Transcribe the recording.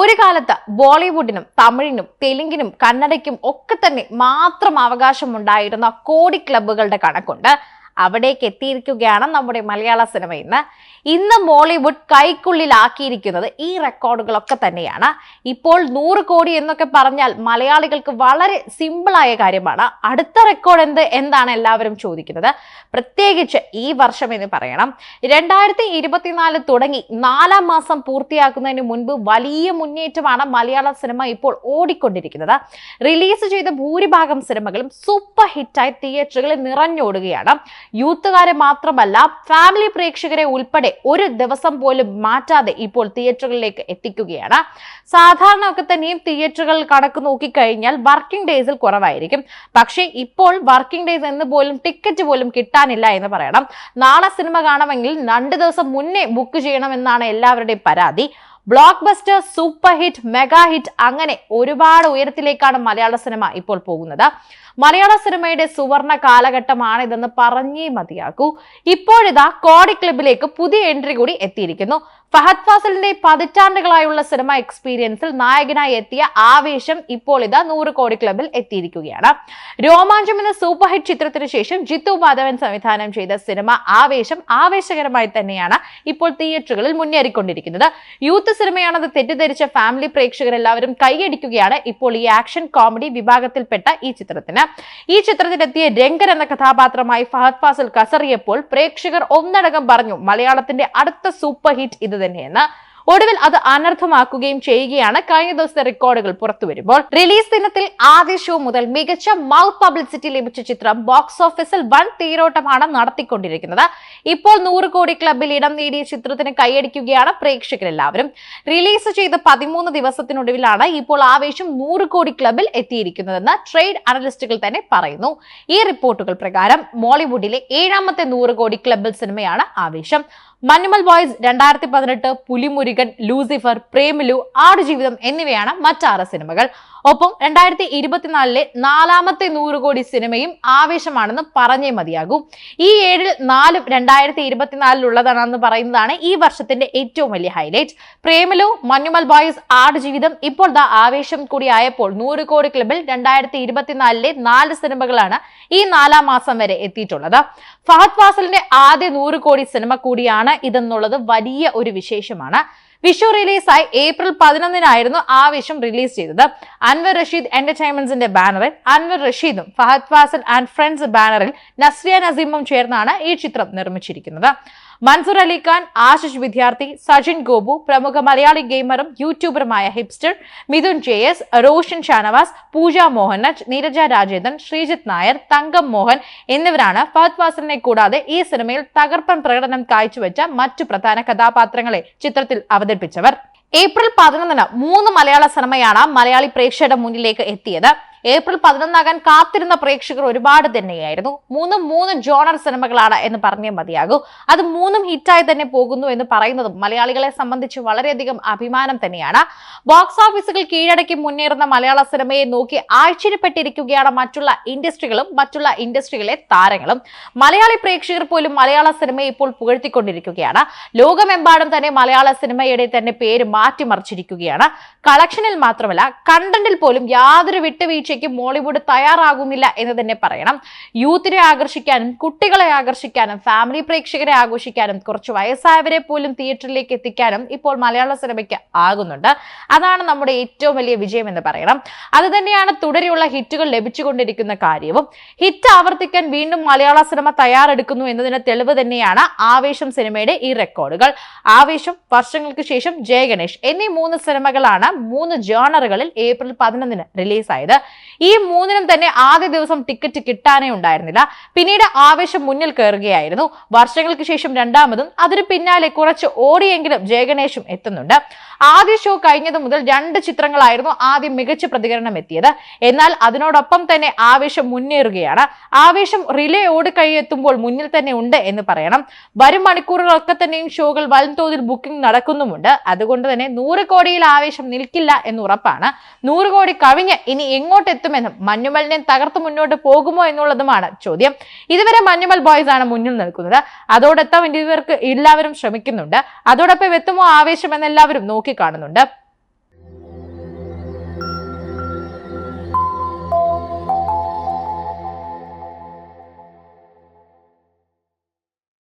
ഒരു കാലത്ത് ബോളിവുഡിനും തമിഴിനും തെലുങ്കിനും കന്നഡയ്ക്കും ഒക്കെ തന്നെ മാത്രം അവകാശമുണ്ടായിരുന്ന കോടി ക്ലബ്ബുകളുടെ കണക്കുണ്ട്. അവിടേക്ക് എത്തിയിരിക്കുകയാണ് നമ്മുടെ മലയാള സിനിമ ഇന്ന്. ഇന്ന് മോളിവുഡ് കൈക്കുള്ളിലാക്കിയിരിക്കുന്നത് ഈ റെക്കോർഡുകളൊക്കെ തന്നെയാണ്. ഇപ്പോൾ നൂറ് കോടി എന്നൊക്കെ പറഞ്ഞാൽ മലയാളികൾക്ക് വളരെ സിമ്പിളായ കാര്യമാണ്. അടുത്ത റെക്കോർഡ് എന്ത് എന്താണ് എല്ലാവരും ചോദിക്കുന്നത്. പ്രത്യേകിച്ച് ഈ വർഷം എന്ന് പറയണം. രണ്ടായിരത്തി ഇരുപത്തിനാല് തുടങ്ങി നാലാം മാസം പൂർത്തിയാക്കുന്നതിന് മുൻപ് വലിയ മുന്നേറ്റമാണ് മലയാള സിനിമ ഇപ്പോൾ ഓടിക്കൊണ്ടിരിക്കുന്നത്. റിലീസ് ചെയ്ത ഭൂരിഭാഗം സിനിമകളും സൂപ്പർ ഹിറ്റായി തിയേറ്ററുകളിൽ നിറഞ്ഞോടുകയാണ്. യൂത്തുകാരെ മാത്രമല്ല ഫാമിലി പ്രേക്ഷകരെ ഉൾപ്പെടെ ഒരു ദിവസം പോലും മാറ്റാതെ ഇപ്പോൾ തിയേറ്ററുകളിലേക്ക് എത്തിക്കുകയാണ്. സാധാരണ ഒക്കെ തന്നെയും തിയേറ്ററുകൾ കണക്ക് നോക്കിക്കഴിഞ്ഞാൽ വർക്കിംഗ് ഡേയ്സിൽ കുറവായിരിക്കും. പക്ഷേ ഇപ്പോൾ വർക്കിംഗ് ഡേയ്സ് എന്ന് പോലും ടിക്കറ്റ് പോലും കിട്ടാനില്ല എന്ന് പറയണം. നാളെ സിനിമ കാണുമെങ്കിൽ രണ്ട് ദിവസം മുന്നേ ബുക്ക് ചെയ്യണമെന്നാണ് എല്ലാവരുടെയും പരാതി. Blockbuster super hit mega hit അങ്ങനെ ഒരുപാട് ഉയരത്തിലേക്കാണ് മലയാള സിനിമ ഇപ്പോൾ പോകുന്നത്. മലയാള സിനിമയുടെ സുവർണ കാലഘട്ടമാണിതെന്ന് പറഞ്ഞേ മതിയാകൂ. ഇപ്പോഴിതാ കോടി ക്ലബിലേക്ക് പുതിയ എൻട്രി കൂടി എത്തിയിരിക്കുന്നു. ഫഹദ് ഫാസലിന്റെ പതിറ്റാണ്ടുകളായുള്ള സിനിമ എക്സ്പീരിയൻസിൽ നായകനായി എത്തിയ ആവേശം ഇപ്പോൾ ഇതാ നൂറ് കോടി ക്ലബിൽ എത്തിയിരിക്കുകയാണ്. രോമാഞ്ചം എന്ന സൂപ്പർ ഹിറ്റ് ചിത്രത്തിന് ശേഷം ജിത്തു മാധവൻ സംവിധാനം ചെയ്ത സിനിമ ആവേശം ആവേശകരമായി തന്നെയാണ് ഇപ്പോൾ തിയേറ്ററുകളിൽ മുന്നേറിക്കൊണ്ടിരിക്കുന്നത്. യൂത്ത് സിനിമയാണെന്ന് തെറ്റിദ്ധരിച്ച ഫാമിലി പ്രേക്ഷകരെല്ലാവരും കൈയടിക്കുകയാണ് ഇപ്പോൾ ഈ ആക്ഷൻ കോമഡി വിഭാഗത്തിൽപ്പെട്ട ഈ ചിത്രത്തിന്. ഈ ചിത്രത്തിലെത്തിയ രംഗൻ എന്ന കഥാപാത്രമായി ഫഹദ് ഫാസിൽ കസറിയപ്പോൾ പ്രേക്ഷകർ ഒന്നടങ്കം പറഞ്ഞു മലയാളത്തിന്റെ അടുത്ത സൂപ്പർ ഹിറ്റ് ഇത് തന്നെയെന്ന്. ഒടുവിൽ അത് അനർത്ഥമാക്കുകയും ചെയ്യുകയാണ്. കഴിഞ്ഞ ദിവസത്തെ റെക്കോർഡുകൾ പുറത്തു വരുമ്പോൾ റിലീസ് ദിനത്തിൽ ആദ്യ ഷോ മുതൽ മികച്ച മൗത്ത് പബ്ലിസിറ്റി ലഭിച്ച ചിത്രം ബോക്സ് ഓഫീസിൽ വൻ തീരോട്ടമാണ് നടത്തിക്കൊണ്ടിരിക്കുന്നത്. ഇപ്പോൾ നൂറ് കോടി ക്ലബിൽ ഇടം നേടിയ ചിത്രത്തിന് കൈയടിക്കുകയാണ് പ്രേക്ഷകരെല്ലാവരും. റിലീസ് ചെയ്ത പതിമൂന്ന് ദിവസത്തിനൊടുവിലാണ് ഇപ്പോൾ ആവേശം നൂറ് കോടി ക്ലബിൽ എത്തിയിരിക്കുന്നതെന്ന് ട്രേഡ് അനലിസ്റ്റുകൾ തന്നെ പറയുന്നു. ഈ റിപ്പോർട്ടുകൾ പ്രകാരം മോളിവുഡിലെ ഏഴാമത്തെ നൂറ് കോടി ക്ലബിൽ സിനിമയാണ് ആവേശം. മഞ്ഞുമൽ ബോയ്സ് രണ്ടായിരത്തി പതിനെട്ട് പുലിമുരുകൻ ലൂസിഫർ പ്രേമിലു ആടുജീവിതം എന്നിവയാണ് മറ്റാറ് സിനിമകൾ. ഒപ്പം രണ്ടായിരത്തി ഇരുപത്തിനാലിലെ നാലാമത്തെ നൂറ് കോടി സിനിമയും ആവേശമാണെന്ന് പറഞ്ഞേ മതിയാകൂ. ഈ ഏഴിൽ നാലും രണ്ടായിരത്തി ഇരുപത്തിനാലിലുള്ളതാണെന്ന് പറയുന്നതാണ് ഈ വർഷത്തിന്റെ ഏറ്റവും വലിയ ഹൈലൈറ്റ് പ്രേമിലു മഞ്ഞുമൽ ബോയ്സ് ആടുജീവിതം ഇപ്പോൾ ദാ ആവേശം കൂടിയായപ്പോൾ നൂറ് കോടി ക്ലബിൽ രണ്ടായിരത്തി ഇരുപത്തിനാലിലെ നാല് സിനിമകളാണ് ഈ നാലാം മാസം വരെ എത്തിയിട്ടുള്ളത്. ഫഹദ് ഫാസലിന്റെ ആദ്യ നൂറ് കോടി സിനിമ കൂടിയാണ് ഇതെന്നുള്ളത് വലിയ ഒരു വിശേഷമാണ്. വിഷു റിലീസായി ഏപ്രിൽ പതിനൊന്നിനായിരുന്നു ആവേശം റിലീസ് ചെയ്തത്. അൻവർ റഷീദ് എന്റർടൈൻമെന്റ്സിന്റെ ബാനറിൽ അൻവർ റഷീദും ഫഹദ് ഫാസൽ ആൻഡ് ഫ്രണ്ട്സ് ബാനറിൽ നസ്രിയ നസീമും ചേർന്നാണ് ഈ ചിത്രം നിർമ്മിച്ചിരിക്കുന്നത്. മൻസൂർ അലിഖാൻ ആശിഷ് വിദ്യാർത്ഥി സജിൻ ഗോപു പ്രമുഖ മലയാളി ഗെയിമറും യൂട്യൂബറുമായ hipster Mithun J S Roshan Shanavas Pooja Mohanaj Neeraja Rajendran Sreejith Nair Thankam Mohan എന്നിവരാണ് ഫഹദ് ഫാസലിനെ കൂടാതെ ഈ സിനിമയിൽ തകർപ്പൻ പ്രകടനം കാഴ്ചവെച്ച മറ്റു പ്രധാന കഥാപാത്രങ്ങളെ ചിത്രത്തിൽ അവതരിപ്പിച്ചവർ. ഏപ്രിൽ പതിനൊന്നിന് മൂന്ന് മലയാള സിനിമയാണ് മലയാളി പ്രേക്ഷകരുടെ മുന്നിലേക്ക് എത്തിയത്. ഏപ്രിൽ പതിനൊന്നാകാൻ കാത്തിരുന്ന പ്രേക്ഷകർ ഒരുപാട് തന്നെയായിരുന്നു. മൂന്നും മൂന്ന് ജോണർ സിനിമകളാണ് എന്ന് പറഞ്ഞേ മതിയാകൂ. അത് മൂന്നും ഹിറ്റായി തന്നെ പോകുന്നു എന്ന് പറയുന്നതും മലയാളികളെ സംബന്ധിച്ച് വളരെയധികം അഭിമാനം തന്നെയാണ്. ബോക്സ് ഓഫീസുകൾ കീഴടക്കി മുന്നേറുന്ന മലയാള സിനിമയെ നോക്കി ആശ്ചര്യപ്പെട്ടിരിക്കുകയാണ് മറ്റുള്ള ഇൻഡസ്ട്രികളും മറ്റുള്ള ഇൻഡസ്ട്രികളിലെ താരങ്ങളും. മലയാളി പ്രേക്ഷകർ പോലും മലയാള സിനിമയെ ഇപ്പോൾ പുകഴ്ത്തിക്കൊണ്ടിരിക്കുകയാണ്. ലോകമെമ്പാടും തന്നെ മലയാള സിനിമയുടെ തന്നെ പേര് മാറ്റിമറിച്ചിരിക്കുകയാണ്. കളക്ഷനിൽ മാത്രമല്ല കണ്ടന്റിൽ പോലും യാതൊരു വിട്ടുവീഴ്ചയ്ക്കും മോളിവുഡ് തയ്യാറാകുന്നില്ല എന്ന് തന്നെ പറയണം. യൂത്തിനെ ആകർഷിക്കാനും കുട്ടികളെ ആകർഷിക്കാനും ഫാമിലി പ്രേക്ഷകരെ ആഘോഷിക്കാനും കുറച്ച് വയസ്സായവരെ പോലും തിയേറ്ററിലേക്ക് എത്തിക്കാനും ഇപ്പോൾ മലയാള സിനിമയ്ക്ക് ആകുന്നുണ്ട്. അതാണ് നമ്മുടെ ഏറ്റവും വലിയ വിജയം എന്ന് പറയണം. അത് തന്നെയാണ് തുടരെയുള്ള ഹിറ്റുകൾ ലഭിച്ചുകൊണ്ടിരിക്കുന്ന കാര്യവും. ഹിറ്റ് ആവർത്തിക്കാൻ വീണ്ടും മലയാള സിനിമ തയ്യാറെടുക്കുന്നു എന്നതിന് തെളിവ് തന്നെയാണ് ആവേശം സിനിമയുടെ ഈ റെക്കോർഡുകൾ. ആവേശം വർഷങ്ങൾക്ക് ശേഷം ജയഗണേഷ് എന്നീ മൂന്ന് സിനിമകളാണ് മൂന്ന് ജേണറുകളിൽ ഏപ്രിൽ പതിനൊന്നിന് റിലീസായത്. ഈ മൂന്നിനും തന്നെ ആദ്യ ദിവസം ടിക്കറ്റ് കിട്ടാനേ ഉണ്ടായിരുന്നില്ല. പിന്നീട് ആവേശം മുന്നിൽ കയറുകയായിരുന്നു വർഷങ്ങൾക്ക് ശേഷം രണ്ടാമതും അതിന് പിന്നാലെ കുറച്ച് ഓടിയെങ്കിലും ജയഗണേഷും എത്തുന്നുണ്ട്. ആദ്യ ഷോ കഴിഞ്ഞത് മുതൽ രണ്ട് ചിത്രങ്ങളായിരുന്നു ആദ്യം മികച്ച പ്രതികരണം എത്തിയത്. എന്നാൽ അതിനോടൊപ്പം തന്നെ ആവേശം മുന്നേറുകയാണ്. ആവേശം റിലേ ഓടിക്കഴിയെത്തുമ്പോൾ മുന്നിൽ തന്നെ ഉണ്ട് എന്ന് പറയണം. വരും മണിക്കൂറുകളൊക്കെ തന്നെയും ഷോകൾ വൻതോതിൽ ബുക്കിംഗ് നടക്കുന്നുമുണ്ട്. അതുകൊണ്ട് തന്നെ നൂറ് കോടിയിൽ ആവേശം നിൽക്കില്ല എന്ന് ഉറപ്പാണ്. നൂറ് കോടി കവിഞ്ഞ് ഇനി എങ്ങോട്ടെത്തുമെന്നും മഞ്ഞുമലിനെ തകർത്ത് മുന്നോട്ട് പോകുമോ എന്നുള്ളതുമാണ് ചോദ്യം. ഇതുവരെ മഞ്ഞുമൽ ബോയ്സ് ആണ് മുന്നിൽ നിൽക്കുന്നത്. അതോടൊപ്പം ഇവർക്ക് എല്ലാവരും ശ്രമിക്കുന്നുണ്ട്. അതോടൊപ്പം എത്തുമോ ആവേശം എന്നെല്ലാവരും നോക്കിക്കാണുന്നുണ്ട്.